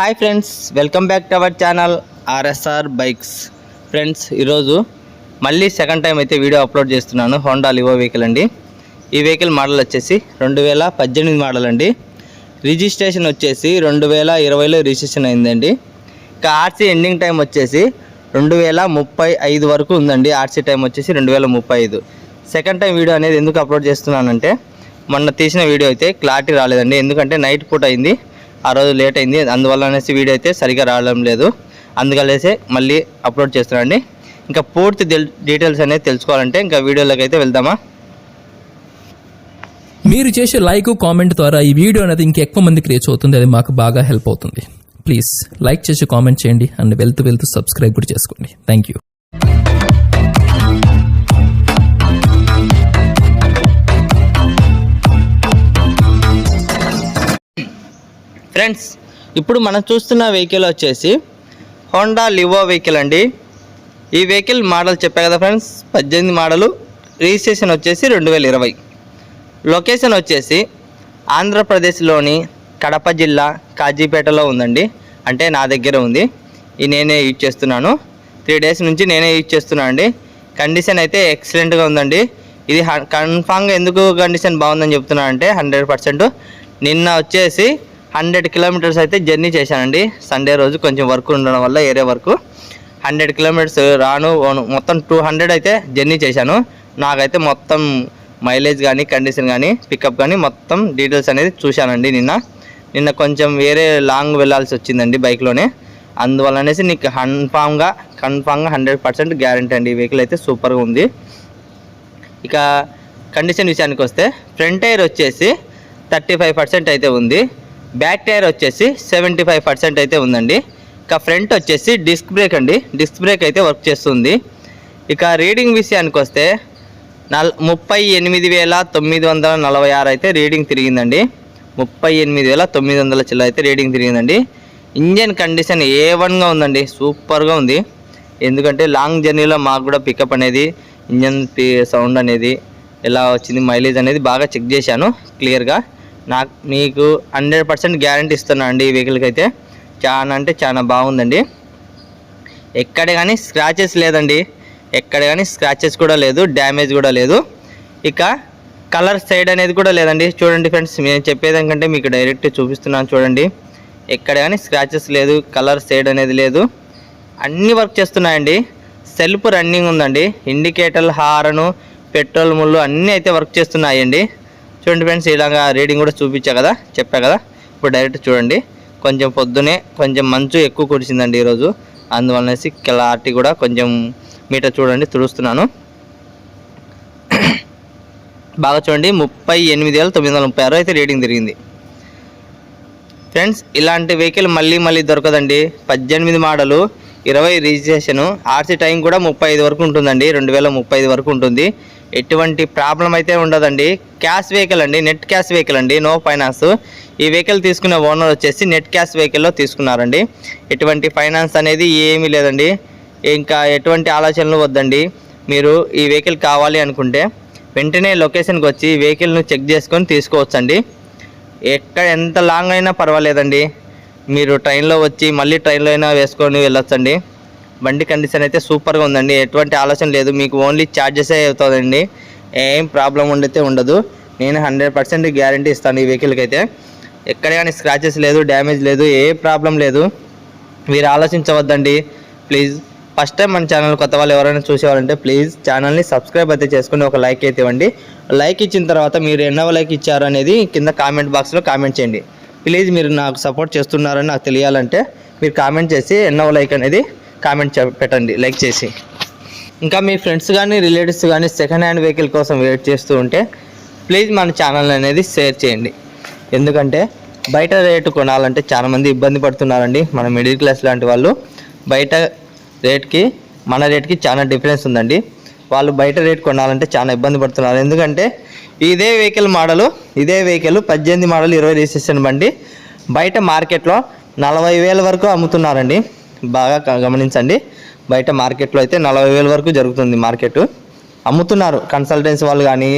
Hi friends welcome back to our channel R S R bikes. Friends ఈరోజు మళ్ళీ second time అయితే video upload చేస్తున్నాను Honda Livo vehicle అండి. ఈ vehicle model వచ్చేసి రెండు వేల పద్దెనిమిది మోడల్ అండి. రిజిస్ట్రేషన్ వచ్చేసి రెండు వేల ఇరవైలో రిజిస్ట్రేషన్ అయిందండి. ఇంకా ఆర్సీ ఎండింగ్ టైం వచ్చేసి రెండు వేల ముప్పై ఐదు వరకు ఉందండి. ఆర్సీ టైం వచ్చేసి రెండు వేల ముప్పై ఐదు. సెకండ్ టైం వీడియో అనేది ఎందుకు అప్లోడ్ చేస్తున్నానంటే మొన్న తీసిన వీడియో అయితే క్లారిటీ రాలేదండి. ఎందుకంటే నైట్ పూట అయింది. ఆ రోజు లేట్ అయింది. అందువల్ల అనేసి వీడియో అయితే సరిగా రావడం లేదు. అందుకనేసి మళ్ళీ అప్లోడ్ చేస్తున్నాండి ఇంకా పూర్తి డెల్- డీటెయిల్స్ అనేది తెలుసుకోవాలంటే ఇంకా వీడియోలోకి అయితే వెళ్దామా? మీరు చేసే లైక్ కామెంట్ ద్వారా ఈ వీడియో అనేది ఇంకెక్కువ మందికి రీచ్ అవుతుంది. అది మాకు బాగా హెల్ప్ అవుతుంది. ప్లీజ్ లైక్ చేసి కామెంట్ చేయండి. అండ్ వెళ్తూ వెళ్తూ సబ్స్క్రైబ్ కూడా చేసుకోండి. థ్యాంక్ యూ ఫ్రెండ్స్ ఇప్పుడు మనం చూస్తున్న వెహికల్ వచ్చేసి హోండా లివో వెహికల్ అండి. ఈ వెహికల్ మోడల్ చెప్పా కదా ఫ్రెండ్స్ పద్దెనిమిది మోడలు రిజిస్ట్రేషన్ వచ్చేసి రెండు వేల ఇరవై. లొకేషన్ వచ్చేసి ఆంధ్రప్రదేశ్లోని కడప జిల్లా కాజీపేటలో ఉందండి. అంటే నా దగ్గర ఉంది. ఈ నేనే యూజ్ చేస్తున్నాను. త్రీ డేస్ నుంచి నేనే యూజ్ చేస్తున్నాను అండి. కండిషన్ అయితే ఎక్సలెంట్గా ఉందండి. ఇది కన్ఫామ్గా ఎందుకు కండిషన్ బాగుందని చెప్తున్నాను అంటే హండ్రెడ్ పర్సెంట్. నిన్న వచ్చేసి హండ్రెడ్ కిలోమీటర్స్ అయితే జర్నీ చేశానండి. సండే రోజు కొంచెం వర్క్ ఉండడం వల్ల ఏరియా వర్క్ హండ్రెడ్ కిలోమీటర్స్ రాను మొత్తం టూ హండ్రెడ్ అయితే జర్నీ చేశాను. నాకైతే మొత్తం మైలేజ్ కానీ కండిషన్ కానీ పికప్ కానీ మొత్తం డీటెయిల్స్ అనేది చూశానండి నిన్న. నిన్న కొంచెం వేరే లాంగ్ వెళ్ళాల్సి వచ్చిందండి బైక్లోనే అందువల్ల అనేసి నీకు కన్ఫామ్గా కన్ఫామ్గా హండ్రెడ్ పర్సెంట్ గ్యారంటీ అండి. ఈ వెహికల్ అయితే సూపర్గా ఉంది. ఇక కండిషన్ విషయానికి వస్తే ఫ్రంట్ టైర్ వచ్చేసి థర్టీ ఫైవ్ పర్సెంట్ అయితే ఉంది. బ్యాక్ టైర్ వచ్చేసి సెవెంటీ ఫైవ్ పర్సెంట్ అయితే ఉందండి. ఇక ఫ్రంట్ వచ్చేసి డిస్క్ బ్రేక్ అండి. డిస్క్ బ్రేక్ అయితే వర్క్ చేస్తుంది. ఇక రీడింగ్ విషయానికి వస్తే నల్ ముప్పై ఎనిమిది వేల తొమ్మిది వందల నలభై ఆరు అయితే రీడింగ్ తిరిగిందండి. ముప్పై ఎనిమిది వేల తొమ్మిది వందల చిల్ల అయితే రీడింగ్ తిరిగిందండి. ఇంజన్ కండిషన్ ఏ వన్గా ఉందండి. సూపర్గా ఉంది. ఎందుకంటే లాంగ్ జర్నీలో మాకు కూడా పికప్ అనేది ఇంజన్ సౌండ్ అనేది ఎలా వచ్చింది మైలేజ్ అనేది బాగా చెక్ చేశాను క్లియర్గా. నాకు మీకు హండ్రెడ్ పర్సెంట్ గ్యారంటీ ఇస్తున్నాను అండి ఈ వెహికల్కి అయితే. చాలా అంటే చాలా బాగుందండి. ఎక్కడ కానీ స్క్రాచెస్ లేదండి. ఎక్కడ కానీ స్క్రాచెస్ కూడా లేదు డ్యామేజ్ కూడా లేదు. ఇక కలర్ సైడ్ అనేది కూడా లేదండి. చూడండి ఫ్రెండ్స్ నేను చెప్పేదానికంటే మీకు డైరెక్ట్ చూపిస్తున్నాను చూడండి. ఎక్కడ కానీ స్క్రాచెస్ లేదు కలర్ సైడ్ అనేది లేదు. అన్నీ వర్క్ చేస్తున్నాయండి. సెల్ఫ్ రన్నింగ్ ఉందండి. ఇండికేటర్ హారను పెట్రోల్ ముళ్ళు అన్నీ అయితే వర్క్ చేస్తున్నాయండి. చూడండి ఫ్రెండ్స్ ఇలాగా రీడింగ్ కూడా చూపించా కదా చెప్పా కదా. ఇప్పుడు డైరెక్ట్ చూడండి. కొంచెం పొద్దునే కొంచెం మంచు ఎక్కువ కురిసిందండి ఈరోజు. అందువలనేసి క్లారిటీ కూడా కొంచెం మీటర్ చూడండి తుడుస్తున్నాను. బాగా చూడండి ముప్పై ఎనిమిది వేల తొమ్మిది వందల ముప్పై ఆరు అయితే రీడింగ్ తిరిగింది. ఫ్రెండ్స్ ఇలాంటి వెహికల్ మళ్ళీ మళ్ళీ దొరకదండి. పద్దెనిమిది మోడలు ఇరవై రిజిస్ట్రేషను ఆర్సీ టైం కూడా ముప్పై ఐదు వరకు ఉంటుందండి రెండు వేల ముప్పై ఐదు వరకు ఉంటుంది. ఎటువంటి ప్రాబ్లం అయితే ఉండదండి. క్యాష్ వెహికల్ అండి నెట్ క్యాష్ వెహికల్ అండి నో ఫైనాన్స్. ఈ వెహికల్ తీసుకున్న ఓనర్ వచ్చేసి నెట్ క్యాష్ వెహికల్లో తీసుకున్నారండి. ఎటువంటి ఫైనాన్స్ అనేది ఏమీ లేదండి. ఇంకా ఎటువంటి ఆలోచనలు వద్దండి. మీరు ఈ వెహికల్ కావాలి అనుకుంటే వెంటనే లొకేషన్కి వచ్చి వెహికల్ను చెక్ చేసుకొని తీసుకోవచ్చండి. ఎక్కడ ఎంత లాంగ్ అయినా పర్వాలేదండి. మీరు ట్రైన్లో వచ్చి మళ్ళీ ట్రైన్లో అయినా వేసుకొని వెళ్ళొచ్చండి. బండి కండిషన్ అయితే సూపర్గా ఉందండి. ఎటువంటి ఆలోచన లేదు. మీకు ఓన్లీ ఛార్జెసే అవుతుందండి. ఏం ప్రాబ్లం ఉండైతే ఉండదు. నేను హండ్రెడ్ పర్సెంట్ గ్యారంటీ ఇస్తాను ఈ వెహికల్కి అయితే. ఎక్కడ కానీ స్క్రాచెస్ లేదు డ్యామేజ్ లేదు ఏ ప్రాబ్లం లేదు. మీరు ఆలోచించవద్దండి. ప్లీజ్ ఫస్ట్ టైం మన ఛానల్ కొత్త వాళ్ళు ఎవరైనా చూసేవారంటే ప్లీజ్ ఛానల్ని సబ్స్క్రైబ్ అయితే చేసుకుని ఒక లైక్ అయితే ఇవ్వండి. లైక్ ఇచ్చిన తర్వాత మీరు ఎన్నో లైక్ ఇచ్చారు అనేది కింద కామెంట్ బాక్స్లో కామెంట్ చేయండి. ప్లీజ్ మీరు నాకు సపోర్ట్ చేస్తున్నారని నాకు తెలియాలంటే మీరు కామెంట్ చేసి ఎన్నో లైక్ అనేది కామెంట్ పెట్టండి లైక్ చేసి. ఇంకా మీ ఫ్రెండ్స్ కానీ రిలేటివ్స్ కానీ సెకండ్ హ్యాండ్ వెహికల్ కోసం వెయిట్ చేస్తూ ఉంటే ప్లీజ్ మన ఛానల్ అనేది షేర్ చేయండి. ఎందుకంటే బయట రేటు కొనాలంటే చాలామంది ఇబ్బంది పడుతున్నారండి. మన మిడిల్ క్లాస్ లాంటి వాళ్ళు బయట రేట్కి మన రేట్కి చాలా డిఫరెన్స్ ఉందండి. వాళ్ళు బయట రేట్ కొనాలంటే చాలా ఇబ్బంది పడుతున్నారు. ఎందుకంటే ఇదే వెహికల్ మోడలు ఇదే వెహికల్ పద్దెనిమిది మోడల్ ఇరవై రిజిస్ట్రేషన్ బండి బయట మార్కెట్లో నలభై వేల వరకు అమ్ముతున్నారండి. బాగా గమనించండి. బయట మార్కెట్లో అయితే నలభై వేల వరకు జరుగుతుంది మార్కెట్. అమ్ముతున్నారు కన్సల్టెన్సీ వాళ్ళు కానీ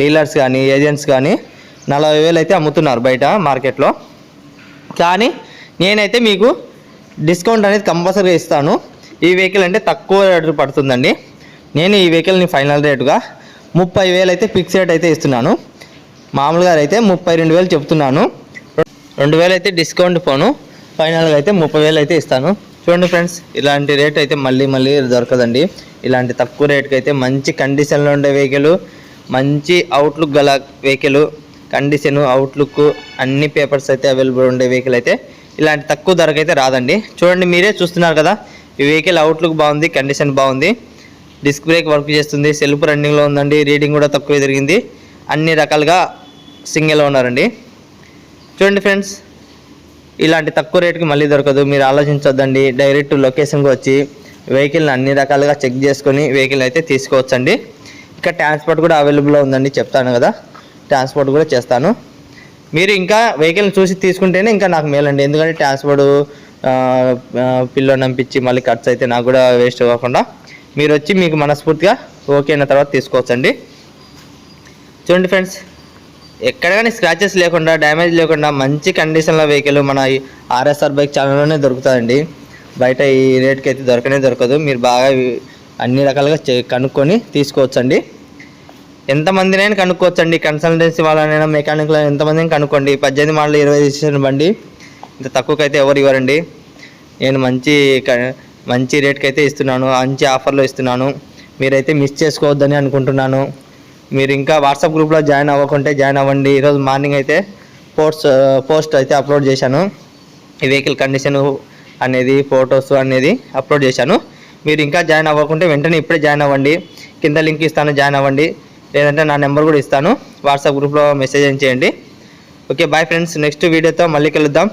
డీలర్స్ కానీ ఏజెంట్స్ కానీ నలభై వేలు అయితే అమ్ముతున్నారు బయట మార్కెట్లో. కానీ నేనైతే మీకు డిస్కౌంట్ అనేది కంపల్సరీగా ఇస్తాను. ఈ వెహికల్ అంటే తక్కువ రేటు పడుతుందండి. నేను ఈ వెహికల్ని ఫైనల్ రేటుగా ముప్పై వేలు అయితే ఫిక్స్ రేట్ అయితే ఇస్తున్నాను. మామూలుగా అయితే ముప్పై రెండు వేలు చెప్తున్నాను. రెండు వేలు అయితే డిస్కౌంట్ పోను. ఫైనల్గా అయితే ముప్పై వేలు అయితే ఇస్తాను. చూడండి ఫ్రెండ్స్ ఇలాంటి రేట్ అయితే మళ్ళీ మళ్ళీ దొరకదండి. ఇలాంటి తక్కువ రేట్కి అయితే మంచి కండిషన్లో ఉండే వెహికల్ మంచి అవుట్లుక్ గల వెహికల్ కండిషన్ అవుట్లుక్ అన్ని పేపర్స్ అయితే అవైలబుల్ ఉండే వెహికల్ అయితే ఇలాంటి తక్కువ ధరకు అయితే రాదండి. చూడండి మీరే చూస్తున్నారు కదా ఈ వెహికల్ అవుట్లుక్ బాగుంది కండిషన్ బాగుంది. డిస్క్ బ్రేక్ వర్క్ చేస్తుంది సెల్ఫ్ రన్నింగ్లో ఉందండి రీడింగ్ కూడా తక్కువ జరిగింది. అన్ని రకాలుగా సింగిల్లో ఉన్నారండి. చూడండి ఫ్రెండ్స్ ఇలాంటి తక్కువ రేటుకి మళ్ళీ దొరకదు మీరు ఆలోచించొద్దండి. డైరెక్ట్ లొకేషన్కి వచ్చి వెహికల్ని అన్ని రకాలుగా చెక్ చేసుకొని వెహికల్ అయితే తీసుకోవచ్చండి. ఇంకా ట్రాన్స్పోర్ట్ కూడా అవైలబుల్లో ఉందండి చెప్తాను కదా. ట్రాన్స్పోర్ట్ కూడా చేస్తాను. మీరు ఇంకా వెహికల్ని చూసి తీసుకుంటేనే ఇంకా నాకు మేలండి ఎందుకంటే ట్రాన్స్పోర్ట్ పిల్లో నంపించి మళ్ళీ ఖర్చు అయితే నాకు కూడా వేస్ట్ అవ్వకుండా మీరు వచ్చి మీకు మనస్ఫూర్తిగా ఓకే అయిన తర్వాత తీసుకోవచ్చండి. చూడండి ఫ్రెండ్స్ ఎక్కడ కానీ స్క్రాచెస్ లేకుండా డ్యామేజ్ లేకుండా మంచి కండిషన్లో వెహికల్ మన ఈ ఆర్ఎస్ఆర్ బైక్ ఛానల్లోనే దొరుకుతుందండి బయట ఈ రేట్కి అయితే దొరకనే దొరకదు. మీరు బాగా అన్ని రకాలుగా కనుక్కొని తీసుకోవచ్చండి. ఎంతమందినైనా కనుక్కోవచ్చండి. కన్సల్టెన్సీ వాళ్ళనైనా మెకానిక్లో ఎంతమందిని కనుక్కోండి. పద్దెనిమిది మోడల్ ఇరవై రిజిస్ట్రేషన్ బండి ఇంత తక్కువకైతే ఎవరు ఇవ్వరండి. నేను మంచి మంచి రేట్కి అయితే ఇస్తున్నాను మంచి ఆఫర్లో ఇస్తున్నాను. మీరైతే మిస్ చేసుకోవద్దని అనుకుంటున్నాను. మీరు ఇంకా వాట్సాప్ గ్రూప్లో జాయిన్ అవ్వకుంటే జాయిన్ అవ్వండి. ఈరోజు మార్నింగ్ అయితే పోస్ట్ పోస్ట్ అయితే అప్లోడ్ చేశాను. ఈ వెహికల్ కండిషన్ అనేది ఫొటోస్ అనేది అప్లోడ్ చేశాను. మీరు ఇంకా జాయిన్ అవ్వకుంటే వెంటనే ఇప్పుడే జాయిన్ అవ్వండి. కింద లింక్ ఇస్తాను జాయిన్ అవ్వండి. లేదంటే నా నెంబర్ కూడా ఇస్తాను. వాట్సాప్ గ్రూప్లో మెసేజ్ చేయండి. ఓకే బాయ్ ఫ్రెండ్స్ నెక్స్ట్ వీడియోతో మళ్ళీ కలుద్దాం.